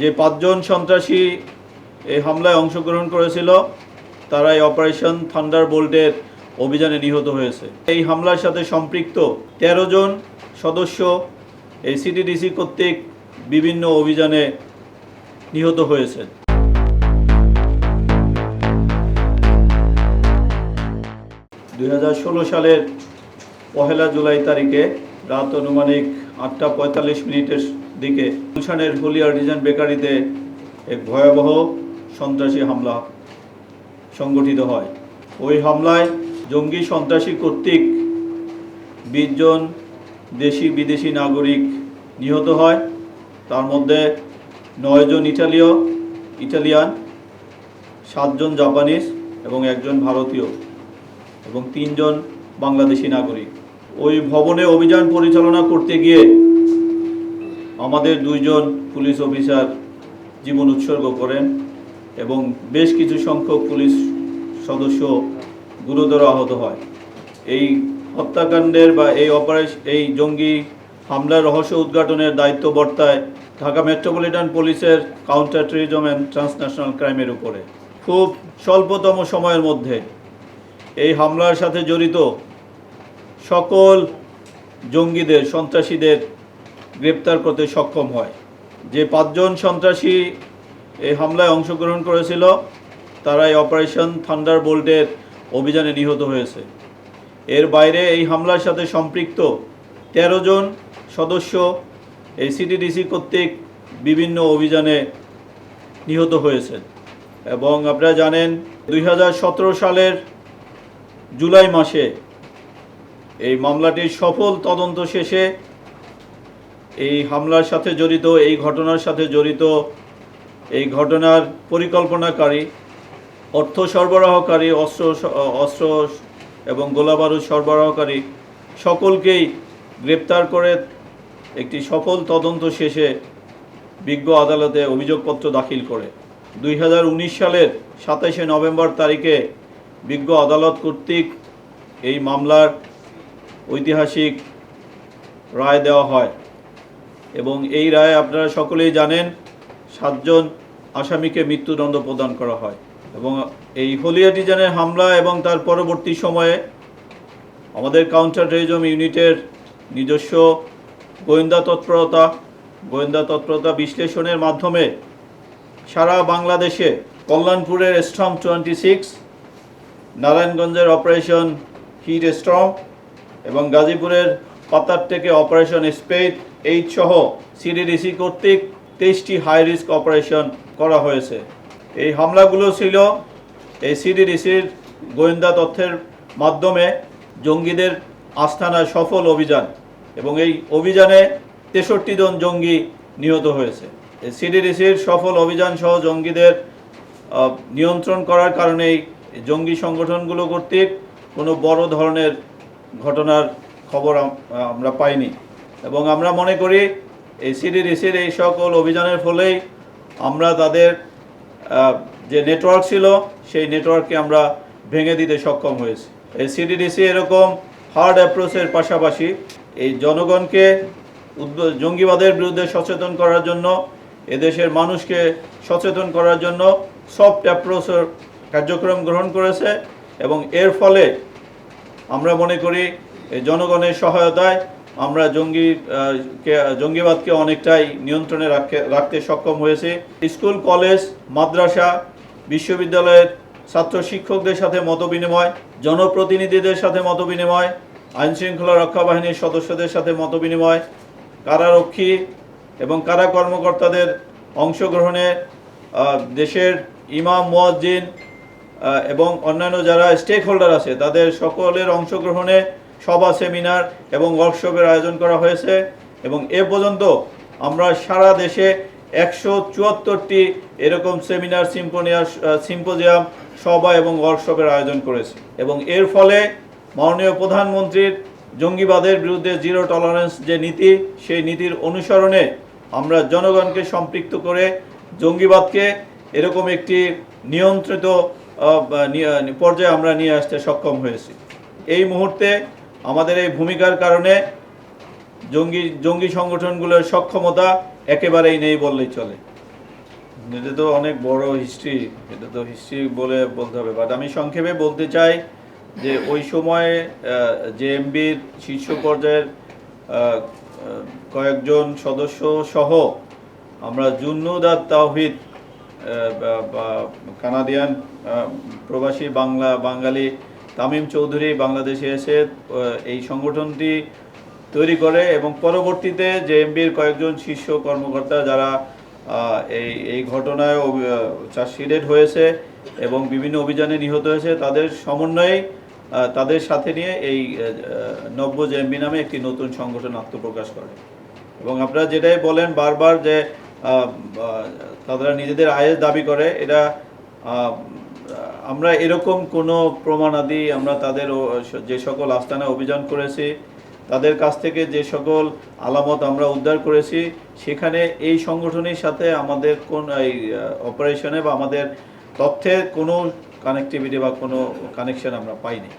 যে পাঁচজন সন্ত্রাসী এই হামলায় অংশগ্রহণ করেছিল তারা এই অপারেশন থান্ডার বোল্টের অভিযানে নিহত হয়েছে। এই হামলার সাথে সম্পৃক্ত তেরো জন সদস্য এই সিটিডিসি কর্তৃক বিভিন্ন অভিযানে নিহত হয়েছে দু হাজার ষোলো সালের পহেলা জুলাই তারিখে রাত অনুমানিক আটটা পঁয়তাল্লিশ মিনিটের দিকে। গুলশানের হুলিয়া ডিজাইন বেকারিতে এক ভয়াবহ সন্ত্রাসী হামলা সংগঠিত হয়। ওই হামলায় জঙ্গি সন্ত্রাসী কর্তৃক বিশ জন দেশি বিদেশি নাগরিক নিহত হয়। তার মধ্যে নয়জন ইটালীয়, ইটালিয়ান সাতজন জাপানিজ এবং একজন ভারতীয় এবং তিনজন বাংলাদেশি নাগরিক। ওই ভবনে অভিযান পরিচালনা করতে গিয়ে আমাদের দুইজন পুলিশ অফিসার জীবন উৎসর্গ করেন এবং বেশ কিছু সংখ্যক পুলিশ সদস্য গুরুতর আহত হয়। এই হত্যাকাণ্ডের বা এই অপারেশন এই জঙ্গি হামলার রহস্য উদ্ঘাটনের দায়িত্ব বর্তায় ঢাকা মেট্রোপলিটন পুলিশের কাউন্টার টেরিজম অ্যান্ড ট্রান্সন্যাশনাল ক্রাইমের উপরে। খুব স্বল্পতম সময়ের মধ্যে এই হামলার সাথে জড়িত সকল জঙ্গিদের, সন্ত্রাসীদের গ্রেপ্তার করতে সক্ষম হয়। যে পাঁচজন সন্ত্রাসী এই হামলায় অংশগ্রহণ করেছিল, তারা এই অপারেশন থান্ডার বোল্টের অভিযানে নিহত হয়েছে। এর বাইরে এই হামলার সাথে সম্পৃক্ত তেরো জন সদস্য এই সিটিডিসি কর্তৃক বিভিন্ন অভিযানে নিহত হয়েছে এবং আপনারা জানেন, দুই হাজার সতেরো সালের জুলাই মাসে এই মামলাটির সফল তদন্ত শেষে এই হামলার সাথে জড়িত, এই ঘটনার সাথে জড়িত, এই ঘটনার পরিকল্পনাকারী, অর্থ সরবরাহকারী, অস্ত্র অস্ত্র এবং গোলাবারুদ সরবরাহকারী সকলকেই গ্রেপ্তার করে একটি সফল তদন্ত শেষে বিজ্ঞ আদালতে অভিযোগপত্র দাখিল করে। দুই হাজার উনিশ সালের সাতাশে নভেম্বর তারিখে বিজ্ঞ আদালত কর্তৃক এই মামলার ঐতিহাসিক রায় দেওয়া হয়। এবং এই রায়ে আপনারা সকলেই জানেন সাতজন আসামিকে মৃত্যুদণ্ড প্রদান করা হয় এবং এই হলিয়া হামলা এবং তার পরবর্তী সময়ে আমাদের কাউন্টার টেরিজম ইউনিটের নিজস্ব গোয়েন্দা তৎপরতা গোয়েন্দা তৎপরতা বিশ্লেষণের মাধ্যমে সারা বাংলাদেশে কল্যাণপুরের স্ট্রম টোয়েন্টি সিক্স, নারায়ণগঞ্জের অপারেশন হিট স্ট্রং এবং গাজীপুরের পাতার থেকে অপারেশন স্পেড এইট সহ সিডিডিসি কর্তৃক তেইশটি হাই রিস্ক অপারেশন করা হয়েছে। এই হামলাগুলো ছিল এই সিডিডিসির গোয়েন্দা তথ্যের মাধ্যমে জঙ্গিদের আস্থানায় সফল অভিযান এবং এই অভিযানে তেষট্টি জন জঙ্গি নিহত হয়েছে। এই সিডিডিসির সফল অভিযান সহ জঙ্গিদের নিয়ন্ত্রণ করার কারণেই জঙ্গি সংগঠনগুলো কর্তৃক কোনো বড় ধরনের ঘটনার খবর আমরা পাইনি। এবং আমরা মনে করি এই সিডিডিসির এই সকল অভিযানের ফলেই আমরা তাদের যে নেটওয়ার্ক ছিল, সেই নেটওয়ার্ককে আমরা ভেঙে দিতে সক্ষম হয়েছি। এই সিডিডিসি এরকম হার্ড অ্যাপ্রোচের পাশাপাশি এই জনগণকে জঙ্গিবাদের বিরুদ্ধে সচেতন করার জন্য, এদেশের মানুষকে সচেতন করার জন্য সফট অ্যাপ্রোচের কার্যক্রম গ্রহণ করেছে এবং এর ফলে আমরা মনে করি জনগণের সহায়তায় আমরা জঙ্গি জঙ্গিবাদকে অনেকটাই নিয়ন্ত্রণে রাখতে সক্ষম হয়েছে। স্কুল, কলেজ, মাদ্রাসা, বিশ্ববিদ্যালয়ের ছাত্র শিক্ষকদের সাথে মতবিনিময়, জনপ্রতিনিধিদের সাথে মতবিনিময় আইন শৃঙ্খলা রক্ষা বাহিনীর সদস্যদের সাথে মতবিনিময়, কারারক্ষী এবং কারা কর্মকর্তাদের অংশগ্রহণে দেশের ইমাম, মুয়াজ্জিন এবং অন্যান্য যারা স্টেক হোল্ডার আছে, তাদের সকলের অংশগ্রহণে সভা সেমিনার এবং ওয়ার্কশপের আয়োজন করা হয়েছে এবং এ পর্যন্ত আমরা সারা দেশে একশো চুয়াত্তরটি এরকম সেমিনার সিম্পোনিয়া সিম্পোজিয়াম সভা এবং ওয়ার্কশপের আয়োজন করেছে। এবং এর ফলে মাননীয় প্রধানমন্ত্রীর জঙ্গিবাদের বিরুদ্ধে জিরো টলারেন্স যে নীতি, সেই নীতির অনুসরণে আমরা জনগণকে সম্পৃক্ত করে জঙ্গিবাদকে এরকম একটি নিয়ন্ত্রিত পর্যায়ে আমরা নিয়ে আসতে সক্ষম হয়েছি। এই মুহূর্তে আমাদের এই ভূমিকার কারণে জঙ্গি জঙ্গি সংগঠনগুলোর সক্ষমতা একেবারেই নেই বললেই চলে। এটা তো অনেক বড় হিস্ট্রি এটা তো হিস্ট্রি বলে বলতে হবে। বাট আমি সংক্ষেপে বলতে চাই যে ওই সময়ে জেএমবির শীর্ষ পর্যায়ের কয়েকজন সদস্য সহ আমরা জুন্নুদার তাওহিদ কানাডিয়ান প্রবাসী বাংলা, বাঙালি তামিম চৌধুরী বাংলাদেশে এসে এই সংগঠনটি তৈরি করে এবং পরবর্তীতে জেএমবির কয়েকজন শীর্ষ কর্মকর্তা যারা এই এই ঘটনায় চার্জশিটেড হয়েছে এবং বিভিন্ন অভিযানে নিহত হয়েছে, তাদের সমন্বয়ে তাদের সাথে নিয়ে এই নব্য জেএমবি নামে একটি নতুন সংগঠন আত্মপ্রকাশ করে। এবং আপনারা যেটাই বলেন বারবার যে তারা নিজেদের আয়ের দাবি করে এটা আমরা এরকম কোনো প্রমাণাদি আমরা তাদের যে সকল আস্তানা অভিযান করেছি, তাদের কাছ থেকে যে সকল আলামত আমরা উদ্ধার করেছি, সেখানে এই সংগঠনের সাথে আমাদের কোন, এই অপারেশনে বা আমাদের তথ্যের কোনো কানেক্টিভিটি বা কোনো কানেকশন আমরা পাইনি।